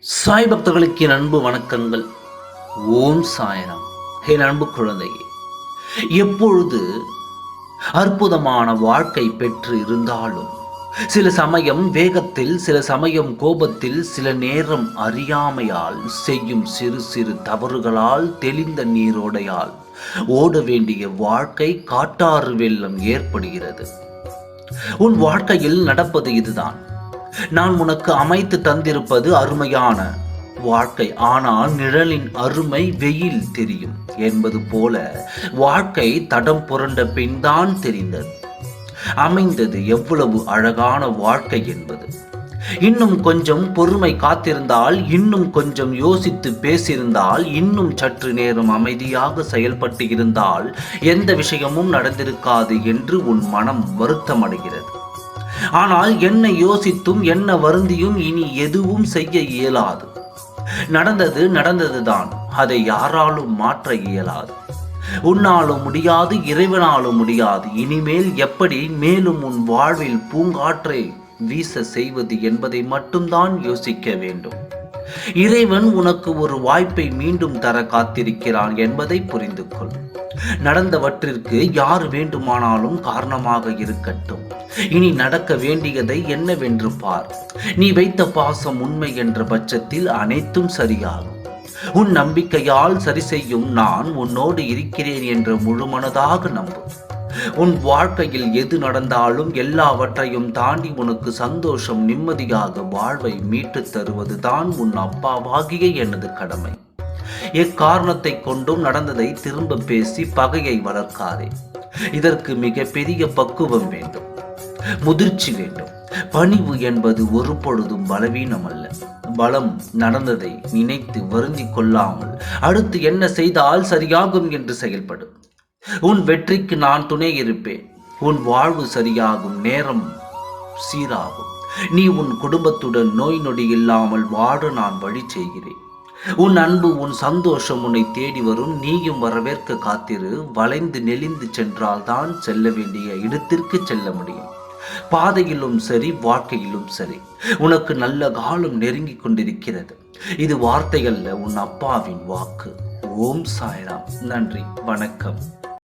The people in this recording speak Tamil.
சாய் பக்தர்களுக்கு என் அன்பு வணக்கங்கள். ஓம் சாயனம் என் அன்பு குழந்தையே எப்பொழுது அற்புதமான வாழ்க்கை பெற்று இருந்தாலும் சில சமயம் வேகத்தில் சில சமயம் கோபத்தில் சில நேரம் அறியாமையால் செய்யும் சிறு சிறு தவறுகளால் தெளிந்த நீரோடையால் ஓட வேண்டிய வாழ்க்கை காட்டாறு வெள்ளம் ஏற்படுகிறது. உன் வாழ்க்கையில் நடப்பது இதுதான். நான் உனக்கு அமைத்து தந்திருப்பது அருமையான வாழ்க்கை. ஆனால் நிழலின் அருமை வெயில் தெரியும் என்பது போல வாழ்க்கை தடம் புரண்ட பின்தான் தெரிந்தது. அமைந்தது எவ்வளவு அழகான வாழ்க்கை என்பது. இன்னும் கொஞ்சம் பொறுமை காத்திருந்தால் இன்னும் கொஞ்சம் யோசித்து பேசியிருந்தால் இன்னும் சற்று நேரம் அமைதியாக செயல்பட்டு இருந்தால் எந்த விஷயமும் நடந்திருக்காது என்று உன் மனம் வருத்தமடைகிறது. ஆனால் என்ன யோசித்தும் என்ன வருந்தியும் இனி எதுவும் செய்ய இயலாது. நடந்தது நடந்ததுதான். அதை யாராலும் மாற்ற இயலாது. உன்னாலும் முடியாது இறைவனாலும் முடியாது. இனிமேல் எப்படி மேலும் உன் வாழ்வில் பூங்காற்றை வீச செய்வது என்பதை மட்டும்தான் யோசிக்க வேண்டும். இறைவன் உனக்கு ஒரு வாய்ப்பை மீண்டும் தர காத்திருக்கிறான் என்பதை புரிந்து கொள். நடந்தவற்றிற்கு யார் வேண்டுமானாலும் காரணமாக இருக்கட்டும். இனி நடக்க வேண்டியதை என்னவென்று பார். நீ வைத்த பாசம் உண்மை என்ற பட்சத்தில் அனைத்தும் சரியாகும். உன் நம்பிக்கையால் சரி செய்யும் நான் உன்னோடு இருக்கிறேன் என்ற முழுமனதாக நம்பு. உன் வாழ்க்கையில் எது நடந்தாலும் எல்லாவற்றையும் தாண்டி உனக்கு சந்தோஷம் நிம்மதியாக வாழ்வை மீட்டு தருவதுதான் உன் அப்பாவாகிய எனது கடமை. எக்காரணத்தை கொண்டும் நடந்ததை திரும்ப பேசி பகையை வளர்க்காதே. இதற்கு மிக பெரிய பக்குவம் வேண்டும். முதிர்ச்சி வேண்டும். பணிவு என்பது ஒரு பொழுதும் பலவீனம் அல்ல. பலம் நடந்ததை நினைத்து வருந்தி கொள்ளாமல் அடுத்து என்ன செய்தால் சரியாகும் என்று செயல்படும் உன் வெற்றிக்கு நான் துணை இருப்பேன். உன் வாழ்வு சரியாகும் நேரம் சீராகும். நீ உன் குடும்பத்துடன் நோய் நொடி இல்லாமல் வாழ நான் வழி செய்கிறேன். உன் அன்பு உன் சந்தோஷம் உன்னை தேடி வரும். நீயும் வரவேற்க காத்திரு. வளைந்து நெளிந்து சென்றால் தான் செல்ல வேண்டிய இடத்திற்கு செல்ல முடியும். பாதையிலும் சரி வாழ்க்கையிலும் சரி. உனக்கு நல்ல காலம் நெருங்கி கொண்டிருக்கிறது. இது வார்த்தைகள்ல உன் அப்பாவின் வாக்கு. ஓம் சாய்ராம். நன்றி வணக்கம்.